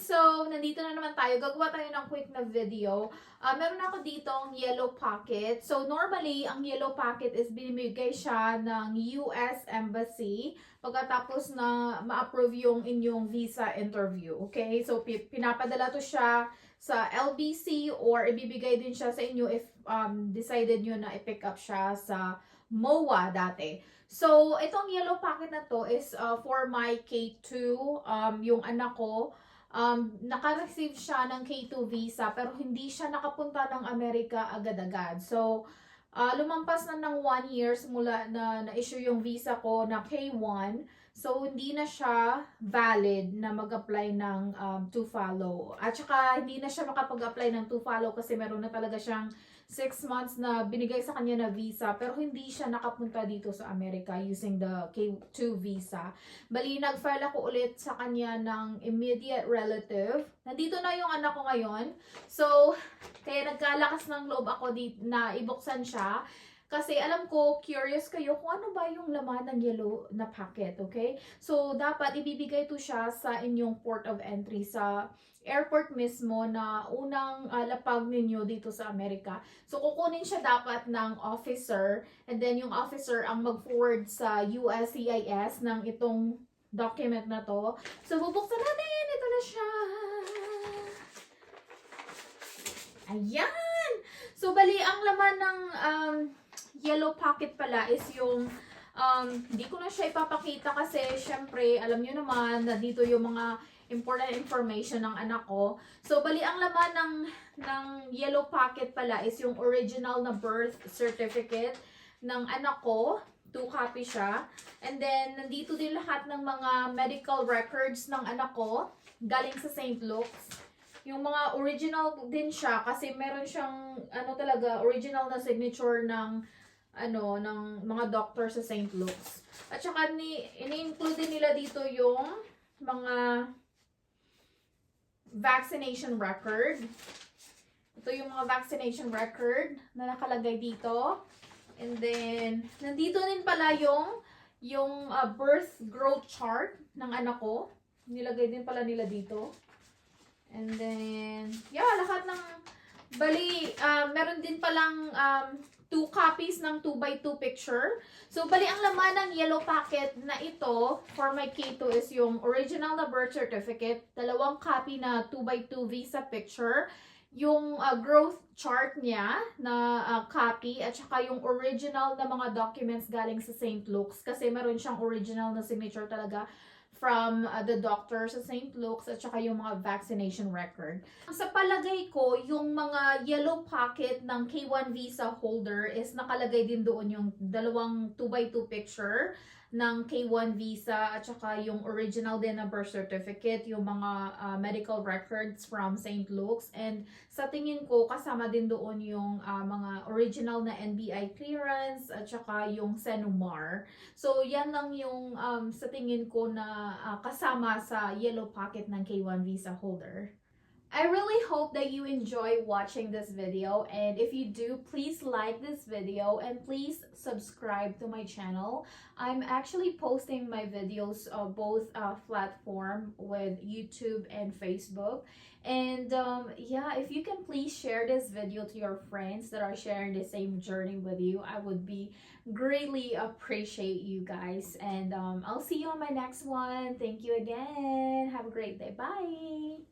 So, nandito na naman tayo. Gagawa tayo ng quick na video. Ah, meron ako dito ang yellow packet. So, normally, ang yellow packet is binibigay siya ng US Embassy pagkatapos na ma-approve yung inyong visa interview. Okay? So, pi- pinapadala to siya sa LBC or ibibigay din siya sa inyo if um, decided nyo na i-pick up siya sa MOA dati. So, itong yellow packet na to is uh, for my K2, um, yung anak ko. Um, naka-receive siya ng K2 visa pero hindi siya nakapunta ng Amerika agad-agad. So, uh, lumampas na ng one year simula na na-issue yung visa ko na K1. So, hindi na siya valid na mag-apply ng um, to follow. At saka, hindi na siya makapag-apply ng to follow kasi meron na talaga siyang 6 months na binigay sa kanya na visa pero hindi siya nakapunta dito sa Amerika using the K2 visa. Bali, nag-file ako ulit sa kanya ng immediate relative. Nandito na yung anak ko ngayon. So, kaya nagkalakas ng loob ako di, na ibuksan siya. Kasi alam ko, curious kayo kung ano ba yung laman ng yellow na packet, okay? So, dapat ibibigay to siya sa inyong port of entry sa airport mismo na unang ah, lapag ninyo dito sa Amerika. So, kukunin siya dapat ng officer and then yung officer ang mag-forward sa USCIS ng itong document na to. So, bubuksan natin. Ito na siya. Ayan! So, bali, ang laman ng um, pocket pala is yung um, hindi ko na siya ipapakita kasi syempre, alam nyo naman na dito yung mga important information ng anak ko. So, bali, ang laman ng, ng yellow pocket pala is yung original na birth certificate ng anak ko. Two copy siya. And then, nandito din lahat ng mga medical records ng anak ko galing sa St. Luke's. Yung mga original din siya kasi meron siyang ano talaga original na signature ng ano ng mga doctor sa St. Luke's. At saka ni ini-include nila dito yung mga vaccination record. Ito yung mga vaccination record na nakalagay dito. And then nandito din pala yung yung uh, birth growth chart ng anak ko. Nilagay din pala nila dito. And then, yeah, lahat ng, bali, uh, meron din palang um, two copies ng 2x2 picture. So, bali, ang laman ng yellow packet na ito for my K2 is yung original na birth certificate, dalawang copy na 2x2 visa picture, yung uh, growth chart niya na uh, copy at saka yung original na mga documents galing sa St. Luke's kasi meron siyang original na signature talaga from uh, the doctor sa St. Luke's at saka yung mga vaccination record. Sa palagay ko, yung mga yellow pocket ng K1 visa holder is nakalagay din doon yung dalawang 2x2 picture ng K1 visa at saka yung original din na birth certificate, yung mga uh, medical records from St. Luke's and sa tingin ko kasama din doon yung uh, mga original na NBI clearance at saka yung Senumar. So yan lang yung um, sa tingin ko na uh, kasama sa yellow pocket ng K1 visa holder. I really hope that you enjoy watching this video and if you do, please like this video and please subscribe to my channel. I'm actually posting my videos uh, both uh, platform with YouTube and Facebook. And um, yeah, if you can please share this video to your friends that are sharing the same journey with you, I would be greatly appreciate you guys. And um, I'll see you on my next one. Thank you again. Have a great day. Bye.